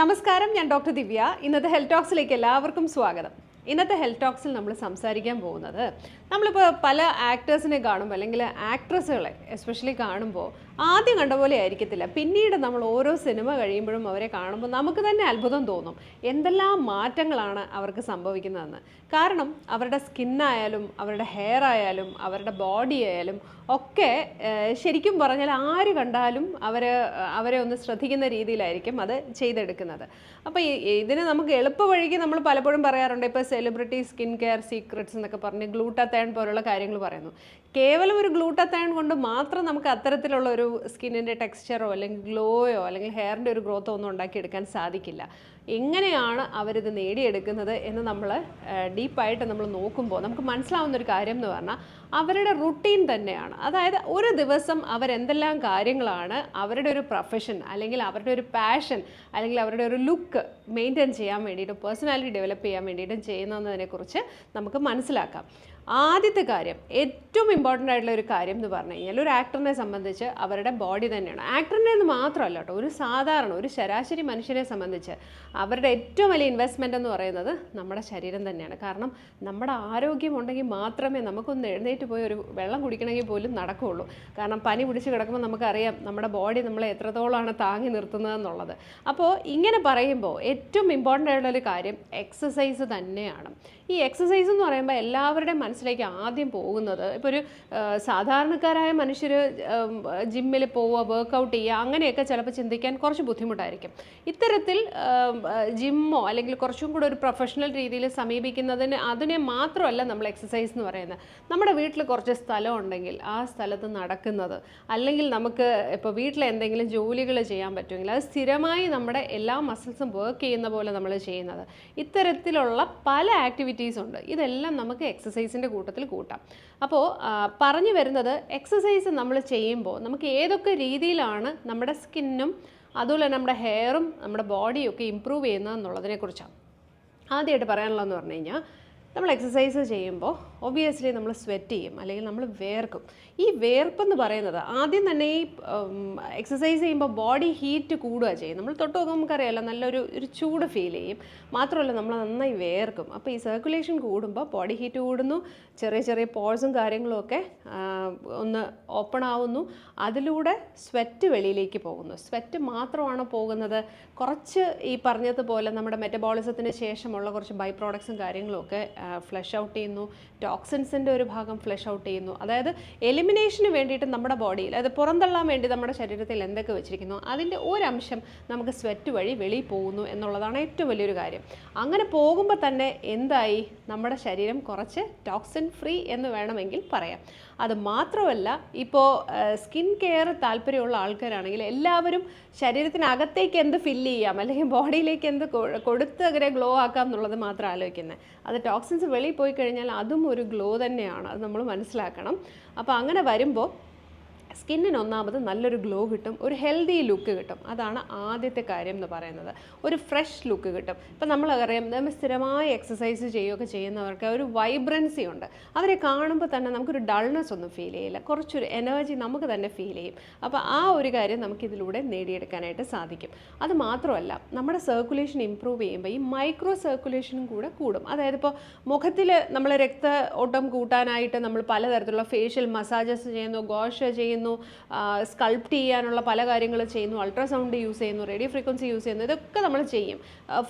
നമസ്കാരം ഞാൻ ഡോക്ടർ ദിവ്യ. ഇന്നത്തെ ഹെൽത്ത് ടോക്സിലേക്ക് എല്ലാവർക്കും സ്വാഗതം. ഇന്നത്തെ ഹെൽത്ത് ടോക്സിൽ നമ്മൾ സംസാരിക്കാൻ പോകുന്നത് നമ്മളിപ്പോൾ പല ആക്ടേഴ്സിനെ കാണുമ്പോൾ അല്ലെങ്കിൽ ആക്ട്രസ്സുകളെ എസ്പെഷ്യലി കാണുമ്പോൾ ആദ്യം കണ്ട പോലെ ആയിരിക്കത്തില്ല. പിന്നീട് നമ്മൾ ഓരോ സിനിമ കഴിയുമ്പോഴും അവരെ കാണുമ്പോൾ നമുക്ക് തന്നെ അത്ഭുതം തോന്നും. എന്തെല്ലാം മാറ്റങ്ങളാണ് അവർക്ക് സംഭവിക്കുന്നതെന്ന്. കാരണം അവരുടെ സ്കിന്നായാലും അവരുടെ ഹെയർ ആയാലും അവരുടെ ബോഡി ആയാലും ഒക്കെ ശരിക്കും പറഞ്ഞാൽ ആര് കണ്ടാലും അവർ അവരെ ഒന്ന് ശ്രദ്ധിക്കുന്ന രീതിയിലായിരിക്കും അത് ചെയ്തെടുക്കുന്നത്. അപ്പോൾ ഇതിന് നമുക്ക് എളുപ്പ വഴിക്ക് നമ്മൾ പലപ്പോഴും പറയാറുണ്ട് ഇപ്പോൾ സെലിബ്രിറ്റി സ്കിൻ കെയർ സീക്രട്സ് എന്നൊക്കെ പറഞ്ഞ് ഗ്ലൂട്ടത്തേൺ പോലുള്ള കാര്യങ്ങൾ പറയുന്നു. കേവലം ഒരു ഗ്ലൂട്ടത്തേൺ കൊണ്ട് മാത്രം നമുക്ക് അത്തരത്തിലുള്ള ഒരു സ്കിന്നിന്റെ ടെക്സ്ചറോ അല്ലെങ്കിൽ ഗ്ലോയോ അല്ലെങ്കിൽ ഹെയറിന്റെ ഒരു ഗ്രോത്തോ ഒന്നും ഉണ്ടാക്കിയെടുക്കാൻ സാധിക്കില്ല. എങ്ങനെയാണ് അവരിത് നേടിയെടുക്കുന്നത് എന്ന് നമ്മൾ ഡീപ്പായിട്ട് നമ്മൾ നോക്കുമ്പോൾ നമുക്ക് മനസ്സിലാവുന്ന ഒരു കാര്യം എന്ന് പറഞ്ഞാൽ അവരുടെ റുട്ടീൻ തന്നെയാണ്. അതായത് ഒരു ദിവസം അവരെന്തെല്ലാം കാര്യങ്ങളാണ് അവരുടെ ഒരു പ്രൊഫഷൻ അല്ലെങ്കിൽ അവരുടെ ഒരു പാഷൻ അല്ലെങ്കിൽ അവരുടെ ഒരു ലുക്ക് മെയിന്റെയിൻ ചെയ്യാൻ വേണ്ടിയിട്ട് പേഴ്സണാലിറ്റി ഡെവലപ്പ് ചെയ്യാൻ വേണ്ടിയിട്ടും ചെയ്യുന്നതിനെക്കുറിച്ച് നമുക്ക് മനസ്സിലാക്കാം. ആദ്യത്തെ കാര്യം ഏറ്റവും ഇമ്പോർട്ടന്റ് ആയിട്ടുള്ള ഒരു കാര്യം എന്ന് പറഞ്ഞു കഴിഞ്ഞാൽ ഒരു ആക്ടറിനെ സംബന്ധിച്ച് അവരുടെ ബോഡി തന്നെയാണ്. ആക്ടറിനെ എന്ന് മാത്രമല്ല കേട്ടോ ഒരു സാധാരണ ഒരു ശരാശരി മനുഷ്യനെ സംബന്ധിച്ച് അവരുടെ ഏറ്റവും വലിയ ഇൻവെസ്റ്റ്മെന്റ് എന്ന് പറയുന്നത് നമ്മുടെ ശരീരം തന്നെയാണ്. കാരണം നമ്മുടെ ആരോഗ്യം ഉണ്ടെങ്കിൽ മാത്രമേ നമുക്കൊന്ന് എഴുന്നേറ്റ് പോയി ഒരു വെള്ളം കുടിക്കണമെങ്കിൽ പോലും നടക്കുകയുള്ളൂ. കാരണം പനി പിടിച്ച് കിടക്കുമ്പോൾ നമുക്കറിയാം നമ്മുടെ ബോഡി നമ്മളെ എത്രത്തോളമാണ് താങ്ങി നിർത്തുന്നതെന്നുള്ളത് അപ്പോൾ ഇങ്ങനെ പറയുമ്പോൾ ഏറ്റവും ഇമ്പോർട്ടന്റ് ആയിട്ടുള്ളൊരു കാര്യം എക്സസൈസ് തന്നെയാണ്. ഈ എക്സസൈസ് എന്ന് പറയുമ്പോൾ എല്ലാവരുടെയും മനസ്സിലേക്ക് ആദ്യം പോകുന്നത് ഇപ്പോൾ ഒരു സാധാരണക്കാരായ മനുഷ്യർ ജിമ്മിൽ പോവുക വർക്കൗട്ട് ചെയ്യുക അങ്ങനെയൊക്കെ ചിലപ്പോൾ ചിന്തിക്കാൻ കുറച്ച് ബുദ്ധിമുട്ടായിരിക്കും. ഇത്തരത്തിൽ ജിമ്മോ അല്ലെങ്കിൽ കുറച്ചും കൂടെ ഒരു പ്രൊഫഷണൽ രീതിയിൽ സമീപിക്കുന്നതിന് അതിനെ മാത്രമല്ല നമ്മൾ എക്സസൈസ് എന്ന് പറയുന്നത്. നമ്മുടെ വീട്ടിൽ കുറച്ച് സ്ഥലം ഉണ്ടെങ്കിൽ ആ സ്ഥലത്ത് നടക്കുന്നത് അല്ലെങ്കിൽ നമുക്ക് ഇപ്പോൾ വീട്ടിൽ എന്തെങ്കിലും ജോലികൾ ചെയ്യാൻ പറ്റുമെങ്കിൽ അത് സ്ഥിരമായി നമ്മുടെ എല്ലാ മസിൽസും വർക്ക് ചെയ്യുന്ന പോലെ നമ്മൾ ചെയ്യുന്നത്. ഇത്തരത്തിലുള്ള പല ആക്ടിവിറ്റീസ് ഉണ്ട്. ഇതെല്ലാം നമുക്ക് എക്സസൈസിന്റെ കൂട്ടത്തിൽ കൂട്ടാം. അപ്പോൾ പറഞ്ഞു വരുന്നത് എക്സസൈസ് നമ്മൾ ചെയ്യുമ്പോൾ നമുക്ക് ഏതൊക്കെ രീതിയിലാണ് നമ്മുടെ സ്കിന്നും അതുപോലെ നമ്മുടെ ഹെയറും നമ്മുടെ ബോഡിയും ഒക്കെ ഇമ്പ്രൂവ് ചെയ്യുന്നതെന്നുള്ളതിനെക്കുറിച്ചാണ് കുറിച്ചാണ് ആദ്യമായിട്ട് പറയാനുള്ളതെന്ന് പറഞ്ഞു കഴിഞ്ഞാൽ നമ്മൾ എക്സസൈസ് ചെയ്യുമ്പോൾ ഒബിയസ്ലി നമ്മൾ സ്വെറ്റ് ചെയ്യും അല്ലെങ്കിൽ നമ്മൾ വേർക്കും. ഈ വേർപ്പെന്ന് പറയുന്നത് ആദ്യം തന്നെ ഈ എക്സസൈസ് ചെയ്യുമ്പോൾ ബോഡി ഹീറ്റ് കൂടുക ചെയ്യും നമ്മൾ തൊട്ട് നോക്കുമ്പോൾ നമുക്കറിയാമല്ലോ നല്ലൊരു ഒരു ചൂട് ഫീൽ ചെയ്യും. മാത്രമല്ല നമ്മൾ നന്നായി വേർക്കും. അപ്പോൾ ഈ സർക്കുലേഷൻ കൂടുമ്പോൾ ബോഡി ഹീറ്റ് കൂടുന്നു. ചെറിയ ചെറിയ പോഴ്സും കാര്യങ്ങളും ഒക്കെ ഒന്ന് ഓപ്പൺ ആവുന്നു. അതിലൂടെ സ്വെറ്റ് വെളിയിലേക്ക് പോകുന്നു. സ്വെറ്റ് മാത്രമാണ് പോകുന്നത്? കുറച്ച് ഈ പറഞ്ഞതുപോലെ നമ്മുടെ മെറ്റബോളിസത്തിന് ശേഷമുള്ള കുറച്ച് ബൈ പ്രോഡക്ട്സും കാര്യങ്ങളും ഒക്കെ ഫ്ലഷ് ഔട്ട് ചെയ്യുന്നു. ടോക്സിൻസിന്റെ ഒരു ഭാഗം ഫ്ലഷ് ഔട്ട് ചെയ്യുന്നു. അതായത് എലിമിനേഷന് വേണ്ടിയിട്ട് നമ്മുടെ ബോഡിയിൽ അതായത് പുറന്തള്ളാൻ വേണ്ടി നമ്മുടെ ശരീരത്തിൽ എന്തൊക്കെ വെച്ചിരിക്കുന്നു അതിന്റെ ഒരംശം നമുക്ക് സ്വെറ്റ് വഴി വെളിയിൽ പോകുന്നു എന്നുള്ളതാണ് ഏറ്റവും വലിയൊരു കാര്യം. അങ്ങനെ പോകുമ്പോൾ തന്നെ എന്തായി? നമ്മുടെ ശരീരം കുറച്ച് ടോക്സിൻ ഫ്രീ എന്ന് വേണമെങ്കിൽ പറയാം. അത് മാത്രമല്ല ഇപ്പോൾ സ്കിൻ കെയർ താല്പര്യമുള്ള ആൾക്കാരാണെങ്കിൽ എല്ലാവരും ശരീരത്തിനകത്തേക്ക് എന്ത് ഫില്ല് ചെയ്യാം അല്ലെങ്കിൽ ബോഡിയിലേക്ക് എന്ത് കൊടുത്ത് അങ്ങനെ ഗ്ലോ ആക്കാം എന്നുള്ളത് മാത്രം ആലോചിക്കുന്നത് അത് ടോക്സിൻസ് വെളിയിൽ പോയി കഴിഞ്ഞാൽ അതും ഒരു ഗ്ലോ തന്നെയാണ് അത് നമ്മൾ മനസ്സിലാക്കണം. അപ്പോൾ അങ്ങനെ വരുമ്പോൾ സ്കിന്നിന് ഒന്നാമത് നല്ലൊരു ഗ്ലോ കിട്ടും ഒരു ഹെൽത്തി ലുക്ക് കിട്ടും. അതാണ് ആദ്യത്തെ കാര്യം എന്ന് പറയുന്നത്. ഒരു ഫ്രഷ് ലുക്ക് കിട്ടും. ഇപ്പം നമ്മളറിയാം നമ്മൾ സ്ഥിരമായി എക്സസൈസ് ചെയ്യുകയൊക്കെ ചെയ്യുന്നവർക്ക് ഒരു വൈബ്രൻസി ഉണ്ട്. അവരെ കാണുമ്പോൾ തന്നെ നമുക്കൊരു ഡൾനെസ് ഒന്നും ഫീൽ ചെയ്യില്ല. കുറച്ചൊരു എനർജി നമുക്ക് തന്നെ ഫീൽ ചെയ്യും. അപ്പോൾ ആ ഒരു കാര്യം നമുക്കിതിലൂടെ നേടിയെടുക്കാനായിട്ട് സാധിക്കും. അത് മാത്രമല്ല നമ്മുടെ സർക്കുലേഷൻ ഇമ്പ്രൂവ് ചെയ്യുമ്പോൾ ഈ മൈക്രോ സർക്കുലേഷനും കൂടെ കൂടും. അതായത് ഇപ്പോൾ മുഖത്തിൽ നമ്മൾ രക്ത ഓട്ടം കൂട്ടാനായിട്ട് നമ്മൾ പലതരത്തിലുള്ള ഫേഷ്യൽ മസാജസ് ചെയ്യുന്നു ഗോഷ ചെയ്യുന്നു സ്കൾപ്റ്റ് ചെയ്യാനുള്ള പല കാര്യങ്ങൾ ചെയ്യുന്നു അൾട്രാസൗണ്ട് യൂസ് ചെയ്യുന്നു റേഡിയോ ഫ്രീക്വൻസി യൂസ് ചെയ്യുന്നു ഇതൊക്കെ നമ്മൾ ചെയ്യും.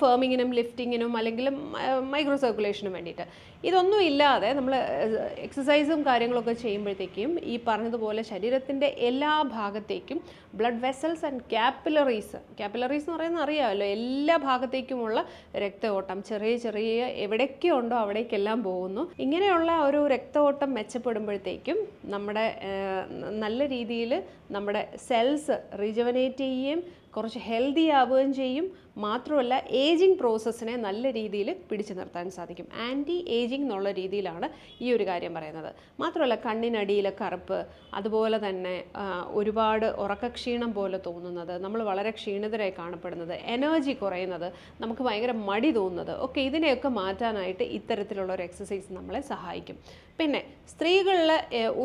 ഫേമിങ്ങിനും ലിഫ്റ്റിങ്ങിനും അല്ലെങ്കിൽ മൈക്രോ സർക്കുലേഷനും വേണ്ടിയിട്ട്. ഇതൊന്നും ഇല്ലാതെ നമ്മൾ എക്സസൈസും കാര്യങ്ങളൊക്കെ ചെയ്യുമ്പോഴത്തേക്കും ഈ പറഞ്ഞതുപോലെ ശരീരത്തിന്റെ എല്ലാ ഭാഗത്തേക്കും blood vessels and capillaries capillaries എന്ന് പറയുന്നത് അറിയാമല്ലോ എല്ലാ ഭാഗത്തേക്കുമുള്ള രക്തയോട്ടം ചെറിയ ചെറിയ എവിടെയൊക്കെ ഉണ്ടോ അവിടേക്കെല്ലാം പോകുന്നു. ഇങ്ങനെയുള്ള ഒരു രക്തയോട്ടം മെച്ചപ്പെടുമ്പോഴത്തേക്കും നമ്മുടെ ഏഹ്, രീതിയിൽ നമ്മുടെ സെൽസ് റിജവനേറ്റ് ചെയ്യുകയും കുറച്ച് ഹെൽത്തി ആവുകയും ചെയ്യും. മാത്രമല്ല ഏജിങ് പ്രോസസ്സിനെ നല്ല രീതിയിൽ പിടിച്ചു നിർത്താൻ സാധിക്കും. ആന്റി ഏജിങ് എന്നുള്ള രീതിയിലാണ് ഈ ഒരു കാര്യം പറയുന്നത്. മാത്രമല്ല കണ്ണിനടിയിലെ കറുപ്പ് അതുപോലെ തന്നെ ഒരുപാട് ഉറക്കക്ഷീണം പോലെ തോന്നുന്നത് നമ്മൾ വളരെ ക്ഷീണിതരായി കാണപ്പെടുന്നത് എനർജി കുറയുന്നത് നമുക്ക് ഭയങ്കര മടി തോന്നുന്നത് ഒക്കെ ഇതിനെയൊക്കെ മാറ്റാനായിട്ട് ഇത്തരത്തിലുള്ള ഒരു എക്സസൈസ് നമ്മളെ സഹായിക്കും. പിന്നെ സ്ത്രീകളിൽ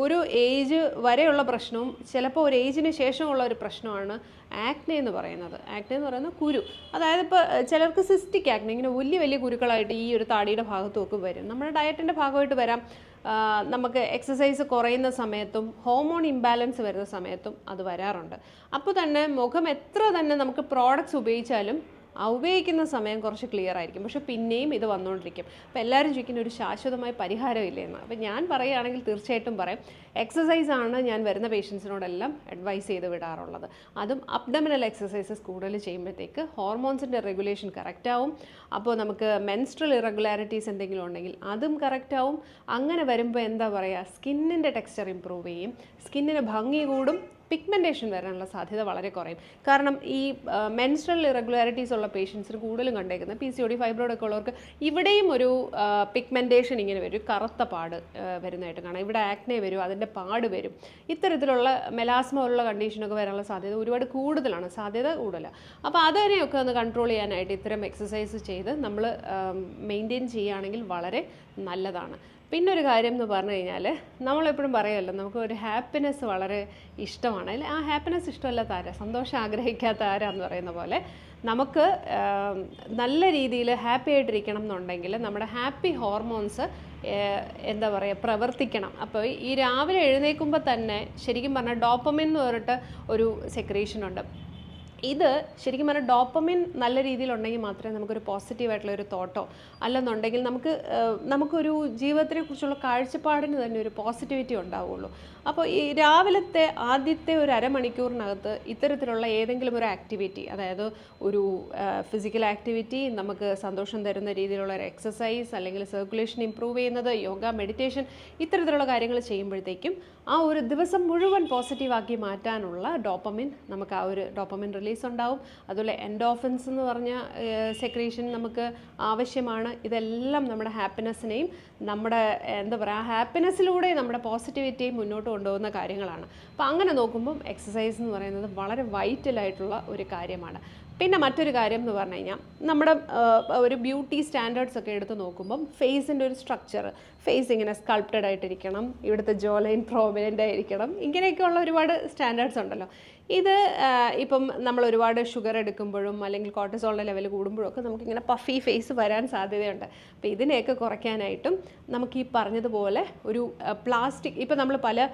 ഒരു ഏജ് വരെയുള്ള പ്രശ്നവും ചിലപ്പോൾ ഒരു ഏജിന് ശേഷമുള്ള ഒരു പ്രശ്നമാണ് ആക്നെ എന്ന് പറയുന്നത്. ആക്നെ എന്ന് പറയുന്നത് കുരു. അതായത് ഇപ്പോൾ ചിലർക്ക് സിസ്റ്റിക് ആക്നെ ഇങ്ങനെ വലിയ വലിയ കുരുക്കളായിട്ട് ഈ ഒരു താടിയുടെ ഭാഗത്തുമൊക്കെ വരും. നമ്മുടെ ഡയറ്റിന്റെ ഭാഗമായിട്ട് വരാം. നമുക്ക് എക്സസൈസ് കുറയുന്ന സമയത്തും ഹോമോൺ ഇംബാലൻസ് വരുന്ന സമയത്തും അത് വരാറുണ്ട്. അപ്പോൾ തന്നെ മുഖം എത്ര തന്നെ നമുക്ക് പ്രോഡക്റ്റ്സ് ഉപയോഗിച്ചാലും ഉപയോഗിക്കുന്ന സമയം കുറച്ച് ക്ലിയർ ആയിരിക്കും. പക്ഷെ പിന്നെയും ഇത് വന്നുകൊണ്ടിരിക്കും. അപ്പോൾ എല്ലാവരും ചോദിക്കുന്ന ഒരു ശാശ്വതമായ പരിഹാരം ഇല്ലേ എന്ന്. അപ്പോൾ ഞാൻ പറയുകയാണെങ്കിൽ തീർച്ചയായിട്ടും പറയും. എക്സസൈസ് ആണ് ഞാൻ വരുന്ന പേഷ്യൻസിനോടെല്ലാം അഡ്വൈസ് ചെയ്ത് വിടാറുള്ളത്. അതും അപ്ഡമിനൽ എക്സസൈസസ് കൂടുതൽ ചെയ്യുമ്പോഴത്തേക്ക് ഹോർമോൺസിന്റെ റെഗുലേഷൻ കറക്റ്റ് ആവും. അപ്പോൾ നമുക്ക് മെൻസ്ട്രൽ ഇറഗുലാരിറ്റീസ് എന്തെങ്കിലും ഉണ്ടെങ്കിൽ അതും കറക്റ്റ് ആവും. അങ്ങനെ വരുമ്പോൾ എന്താ പറയുക? സ്കിന്നിന്റെ ടെക്സ്ചർ ഇമ്പ്രൂവ് ചെയ്യും. സ്കിന്നിന് ഭംഗി കൂടും. പിഗ്മെന്റേഷൻ വരാനുള്ള സാധ്യത വളരെ കുറയും. കാരണം ഈ മെൻസ്ട്രൽ ഇറഗുലാരിറ്റീസ് ഉള്ള പേഷ്യൻസിന് കൂടുതലും കണ്ടേക്കുന്നത് P C O D fibroid ഒക്കെ ഉള്ളവർക്ക് ഇവിടെയും ഒരു പിഗ്മെന്റേഷൻ ഇങ്ങനെ വരും. കറുത്ത പാട് വരുന്നതായിട്ട് കാണാം. ഇവിടെ ആക്നെ വരും അതിന്റെ പാട് വരും. ഇത്തരത്തിലുള്ള മെലാസ്മ ഉള്ള കണ്ടീഷനൊക്കെ വരാനുള്ള സാധ്യത ഒരുപാട് കൂടുതലാണ്. സാധ്യത കൂടുതലാണ് അപ്പോൾ അതിനെയൊക്കെ ഒന്ന് കൺട്രോൾ ചെയ്യാനായിട്ട് ഇത്തരം എക്സസൈസ് ചെയ്ത് നമ്മൾ മെയിന്റെയിൻ ചെയ്യുകയാണെങ്കിൽ വളരെ നല്ലതാണ്. പിന്നെ ഒരു കാര്യം എന്ന് പറഞ്ഞു കഴിഞ്ഞാൽ നമ്മളെപ്പോഴും പറയുമല്ലോ നമുക്ക് ഒരു ഹാപ്പിനെസ് വളരെ ഇഷ്ടമാണ്. അല്ലെ? ആ ഹാപ്പിനെസ് ഇഷ്ടമല്ലാത്ത ആരാ? സന്തോഷം ആഗ്രഹിക്കാത്ത ആരാന്ന് പറയുന്ന പോലെ നമുക്ക് നല്ല രീതിയിൽ ഹാപ്പി ആയിട്ടിരിക്കണം എന്നുണ്ടെങ്കിൽ നമ്മുടെ ഹാപ്പി ഹോർമോൺസ് എന്താ പറയുക പ്രവർത്തിക്കണം. അപ്പോൾ ഈ രാവിലെ എഴുന്നേൽക്കുമ്പോൾ തന്നെ ശരിക്കും പറഞ്ഞാൽ ഡോപ്പമിൻ എന്ന് പറഞ്ഞിട്ട് ഒരു സെക്രീഷൻ ഉണ്ട്. ഇത് ശരിക്കും പറഞ്ഞാൽ ഡോപ്പമിൻ നല്ല രീതിയിലുണ്ടെങ്കിൽ മാത്രമേ നമുക്കൊരു പോസിറ്റീവായിട്ടുള്ള ഒരു തോട്ടോ അല്ലെന്നുണ്ടെങ്കിൽ നമുക്ക് നമുക്കൊരു ജീവിതത്തിനെ കുറിച്ചുള്ള കാഴ്ചപ്പാടിന് തന്നെ ഒരു പോസിറ്റിവിറ്റി ഉണ്ടാവുള്ളൂ. അപ്പോൾ ഈ രാവിലത്തെ ആദ്യത്തെ ഒരു അരമണിക്കൂറിനകത്ത് ഇത്തരത്തിലുള്ള ഏതെങ്കിലും ഒരു ആക്ടിവിറ്റി അതായത് ഒരു ഫിസിക്കൽ ആക്ടിവിറ്റി നമുക്ക് സന്തോഷം തരുന്ന രീതിയിലുള്ള ഒരു എക്സസൈസ് അല്ലെങ്കിൽ സർക്കുലേഷൻ ഇമ്പ്രൂവ് ചെയ്യുന്നത് യോഗ മെഡിറ്റേഷൻ ഇത്തരത്തിലുള്ള കാര്യങ്ങൾ ചെയ്യുമ്പോഴത്തേക്കും ആ ഒരു ദിവസം മുഴുവൻ പോസിറ്റീവാക്കി മാറ്റാനുള്ള ഡോപ്പമിൻ നമുക്ക് ആ ഒരു ഡോപ്പമിൻ റിലീസ് ഉണ്ടാവും. അതുപോലെ എൻഡോഫിൻസ് എന്ന് പറഞ്ഞ സെക്രീഷൻ നമുക്ക് ആവശ്യമാണ്. ഇതെല്ലാം നമ്മുടെ ഹാപ്പിനെസ്സിനെയും നമ്മുടെ എന്താ പറയുക ഹാപ്പിനെസ്സിലൂടെ നമ്മുടെ പോസിറ്റിവിറ്റിയും മുന്നോട്ട് കൊണ്ടുപോകുന്ന കാര്യങ്ങളാണ്. അപ്പോൾ അങ്ങനെ നോക്കുമ്പം എക്സസൈസ് എന്ന് പറയുന്നത് വളരെ വൈറ്റലായിട്ടുള്ള ഒരു കാര്യമാണ്. പിന്നെ മറ്റൊരു കാര്യം എന്ന് പറഞ്ഞു കഴിഞ്ഞാൽ നമ്മുടെ ഒരു ബ്യൂട്ടി സ്റ്റാൻഡേർഡ്സ് ഒക്കെ എടുത്ത് നോക്കുമ്പം ഫേസിന്റെ ഒരു സ്ട്രക്ചർ ഫേസ് ഇങ്ങനെ സ്കൾപ്റ്റഡ് ആയിട്ടിരിക്കണം ഇവിടുത്തെ ജോലൈൻ പ്രോമിനന്റ് ആയിരിക്കണം ഇങ്ങനെയൊക്കെയുള്ള ഒരുപാട് സ്റ്റാൻഡേർഡ്സ് ഉണ്ടല്ലോ. ഇത് ഇപ്പം നമ്മൾ ഒരുപാട് ഷുഗർ എടുക്കുമ്പോഴും അല്ലെങ്കിൽ കോർട്ടിസോളിന്റെ ലെവൽ കൂടുമ്പോഴും ഒക്കെ നമുക്കിങ്ങനെ പഫി ഫേസ് വരാൻ സാധ്യതയുണ്ട്. അപ്പോൾ ഇതിനെയൊക്കെ കുറയ്ക്കാനായിട്ടും നമുക്ക് ഈ പറഞ്ഞതുപോലെ ഒരു പ്ലാസ്റ്റിക് ഇപ്പം നമ്മൾ പല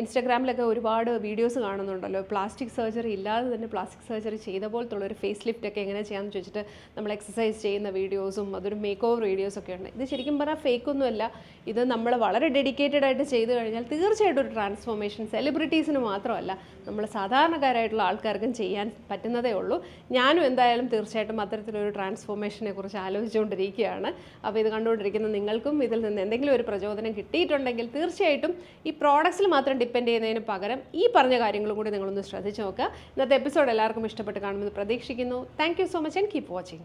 ഇൻസ്റ്റാഗ്രാമിലൊക്കെ ഒരുപാട് വീഡിയോസ് കാണുന്നുണ്ടല്ലോ. പ്ലാസ്റ്റിക് സർജറി ഇല്ലാതെ തന്നെ പ്ലാസ്റ്റിക് സർജറി ചെയ്ത പോലത്തുള്ള ഒരു ഫേസ് ലിഫ്റ്റ് ഒക്കെ എങ്ങനെ ചെയ്യാമെന്ന് ചോദിച്ചിട്ട് നമ്മൾ എക്സസൈസ് ചെയ്യുന്ന വീഡിയോസും അതൊരു മേക്ക് ഓവർ വീഡിയോസൊക്കെ ഉണ്ട്. ഇത് ശരിക്കും പറഞ്ഞാൽ ഫേക്ക് ഒന്നുമല്ല ഇത് നമ്മൾ വളരെ ഡെഡിക്കേറ്റഡ് ആയിട്ട് ചെയ്തു കഴിഞ്ഞാൽ തീർച്ചയായിട്ടും ഒരു ട്രാൻസ്ഫോർമേഷൻ സെലിബ്രിറ്റീസിന് മാത്രമല്ല നമ്മൾ സാധാരണക്കാരായിട്ടുള്ള ആൾക്കാർക്കും ചെയ്യാൻ പറ്റുന്നതേ ഉള്ളൂ. ഞാനും എന്തായാലും തീർച്ചയായിട്ടും അത്തരത്തിലൊരു ട്രാൻസ്ഫോർമേഷനെ കുറിച്ച് ആലോചിച്ചുകൊണ്ടിരിക്കുകയാണ്. അപ്പോൾ ഇത് കണ്ടുകൊണ്ടിരിക്കുന്ന നിങ്ങൾക്കും ഇതിൽ നിന്ന് എന്തെങ്കിലും ഒരു പ്രചോദനം കിട്ടിയിട്ടുണ്ടെങ്കിൽ തീർച്ചയായിട്ടും ഈ പ്രോഡക്ട്സിൽ മാത്രം ഡിപ്പെൻഡ് ചെയ്യുന്നതിന് പകരം ഈ പറഞ്ഞ കാര്യങ്ങളും കൂടി നിങ്ങളൊന്ന് ശ്രദ്ധിച്ച് നോക്കുക. ഇന്നത്തെ എപ്പിസോഡ് എല്ലാവർക്കും ഇഷ്ടപ്പെട്ട് കാണുമെന്ന് പ്രതീക്ഷിക്കുന്നു. Thank you so much and keep watching